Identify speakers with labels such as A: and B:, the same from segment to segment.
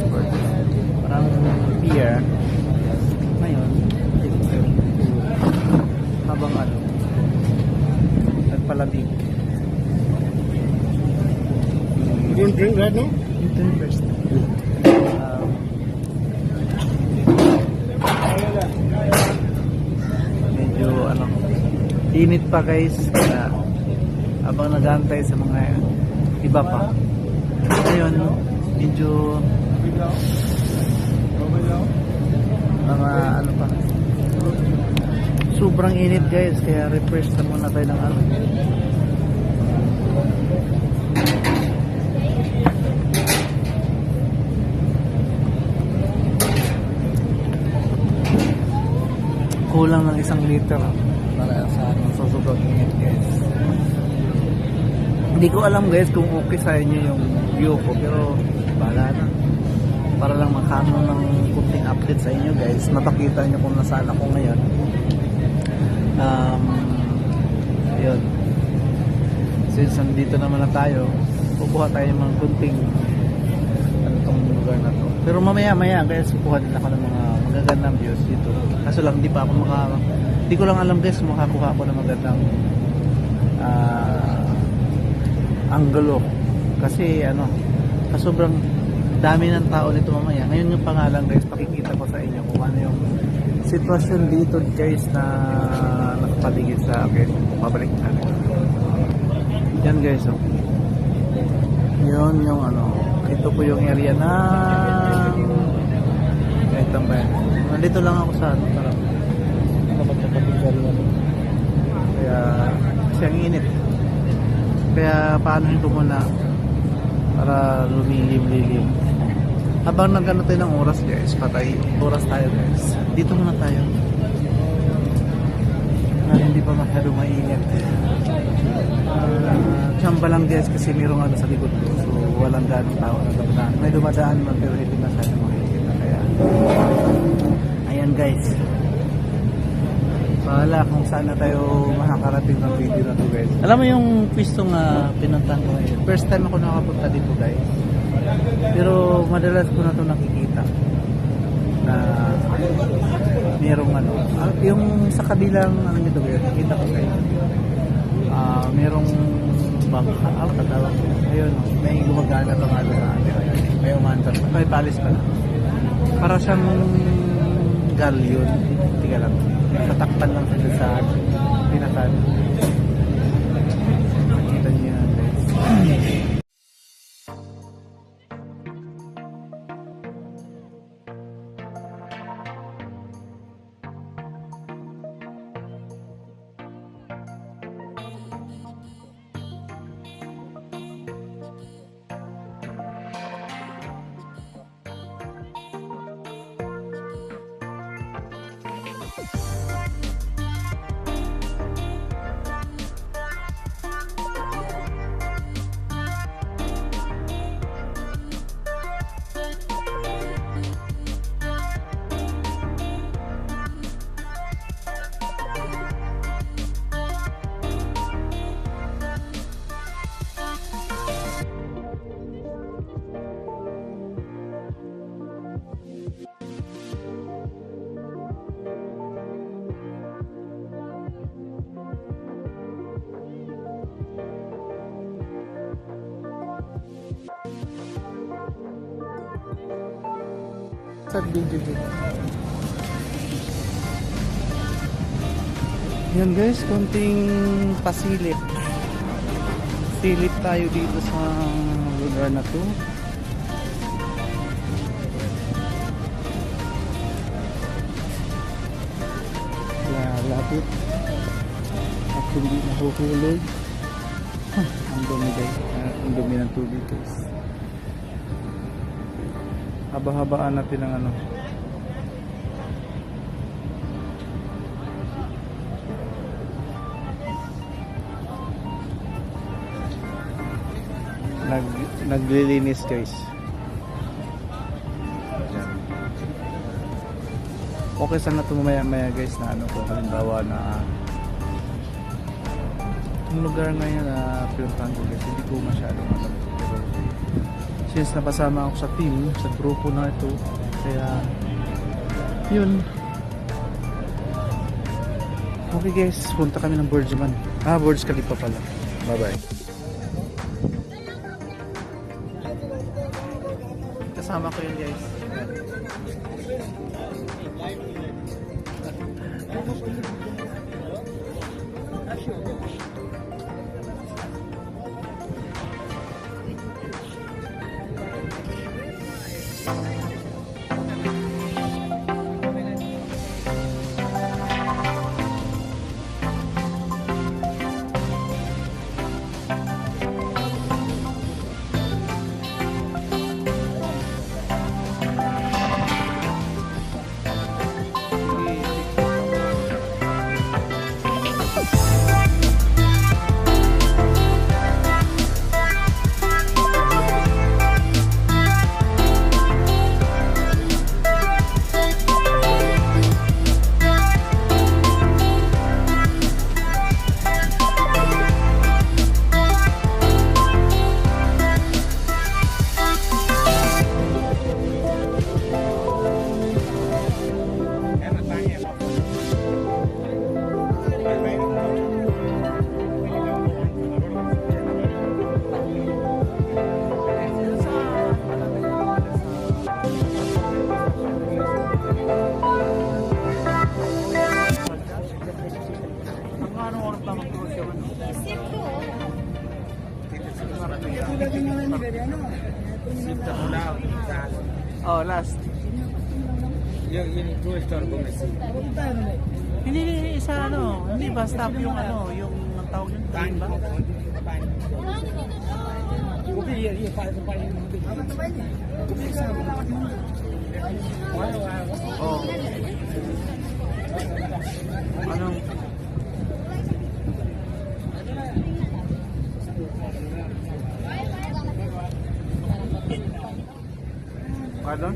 A: Transport. Parang pier. Ngayon, habang ano, nagpalamig.
B: You don't drink right now?
A: Ito yung first. Um, medyo ano, init pa guys. Kaya habang nagantay sa mga iba pa. Ngayon, medyo mga ano pa. Sobrang init guys. Kaya refresh na muna tayo ng ano. kulang ng isang liter para sa sa sobrang init guys hindi ko alam guys kung okay sa inyo yung view ko pero bahala na para lang makano ng kunting update sa inyo guys. Mapakita nyo kung nasaan ako ngayon. Um, yun. Since nandito naman na tayo kukuha tayo ng mga kunting ano lugar na to. Pero mamaya maya guys kukuha din ako ng mga magagandang views dito. Kaso lang di pa ako maka di ko lang alam guys makakuha ako ng magandang ah, angulo. Kasi ano sa sobrang dami ng tao nito mamaya. Ngayon yung pangalan guys pakikita ko sa inyo kung ano yung sitwasyon dito guys na nakapaligid sa akin. Pabalik natin yan guys oh. yun yung ano ito po yung area ng kahit tambayan nandito lang ako sa ano parang kaya kasi ang init. Kaya paano ito muna? Para lumilim-lilim habang nagano tayo ng oras guys patay. Oras tayo guys. Dito muna tayo. Na hindi pa masyado mainit. Uh, tsamba lang guys kasi mayroong ano sa likod ko. So walang ganong tao na dumadaan. May dumadaan man pero hindi masyado makikita kaya. Ayan guys. Bahala kung saan na tayo makakarating ng video na to guys. Alam mo yung pwesto nga pinuntahan ko ngayon. First time ako nakapunta dito guys. Pero madalas ko na to nakikita. Na merong ano. ah, yung sa kabilang ano nito guys. Nakita ko guys. Ah, merong bangka. Ah, katawag ko. Ayun. May gumagana pa nga doon. May umandar. May palis pala. Para siyang galyon. Tiga lang. Tatakpan lang sila sa pinasan. Sa video dito. Yan guys, konting pasilip. Silip tayo dito sa lugar na to. Lapit. At hindi nahuhulog. Huh, ang dumi guys. Ah, ang dumi ng tubig guys haba-habaan natin ng ano. Nag naglilinis guys. Okay sana ito mamaya maya guys na ano kung halimbawa na Yung lugar ngayon na pinuntahan ko guys, hindi ko masyadong alam. Since napasama ako sa team, sa grupo na ito, kaya yun. Okay guys, punta kami ng Burj Man. Ah, Burj Khalifa pala. Bye-bye. Kasama ko yun guys. Ang hindi ba stop yung ano, yung ang tawag yun, train ba?
B: Kopi, iya, iya, pa, pa,
A: Oh. Anong? Pardon?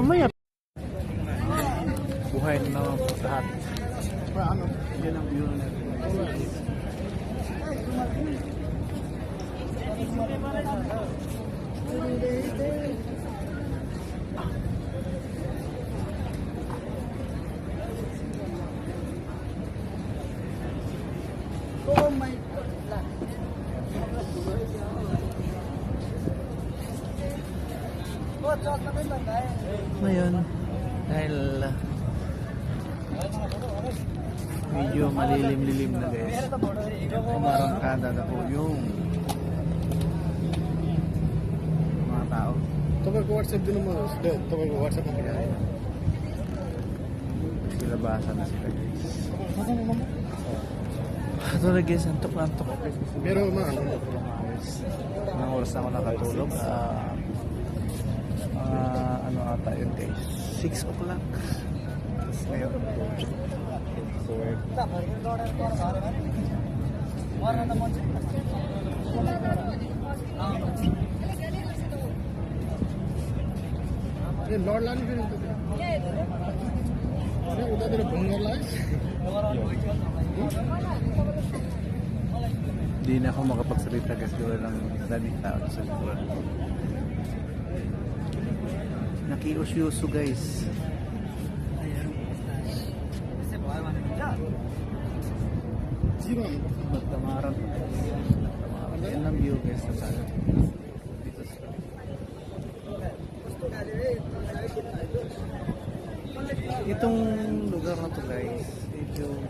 A: Mamaya. Buhay na naman po lahat.
B: Ano?
A: Yan ang view na Ngayon, dahil medyo malilim-lilim na guys, umarangkada na po yung mga tao.
B: Tawag ko WhatsApp din naman. Tawag
A: ko WhatsApp ang kailangan. Silabasan na sila guys. Katulad guys, antok-antok.
B: Pero mga ano?
A: Nang oras na ako nakatulog. Ah mga ano ata yun guys. 6 o'clock. Tapos ngayon. So,
B: ये लॉर्ड लाने फिर अरे उधर तेरे भंगर लाए
A: Hindi na ako makapagsalita kasi wala ng daming tao sa likuran. Nakiusyuso guys. Ayan.
B: Zero
A: Magtamaran. Magtamaran. Yan ang view guys sa sana. Dito sa Itong lugar na to guys, medyo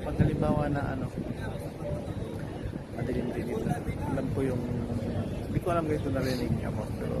A: pag halimbawa na ano, madilim-dilim na. Alam ko yung, hindi ko alam guys kung narinig niya ako, pero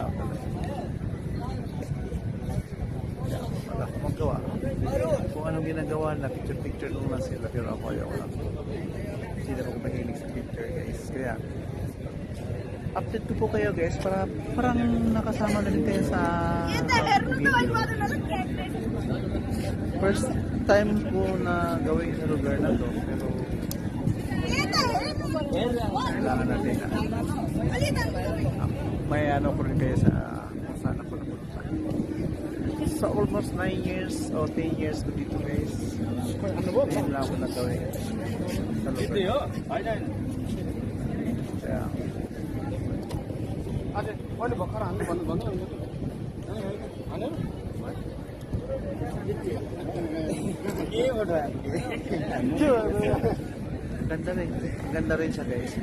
A: kung anong ginagawa na picture-picture lang lang sila pero ako ayaw lang. Hindi na ako mahilig sa picture guys. Kaya update ko po kayo guys para parang nakasama na din kayo sa. First time ko na gawin sa lugar na to pero kailangan natin na may ano ko rin kayo sa kung saan ako napunta. So almost 9 years o 10 years ko dito guys. Ano ba? Ngayon lang ako nagawin.
B: Ito yun. Ayun. Yeah. Ate,
A: wala ba karami? Ano ba? Ano ba? Ano? ano Ganda rin. Ganda rin siya guys.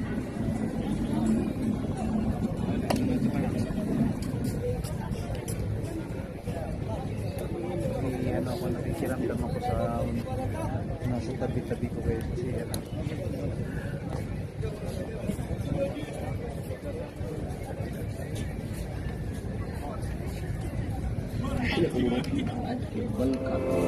A: 温
B: 感。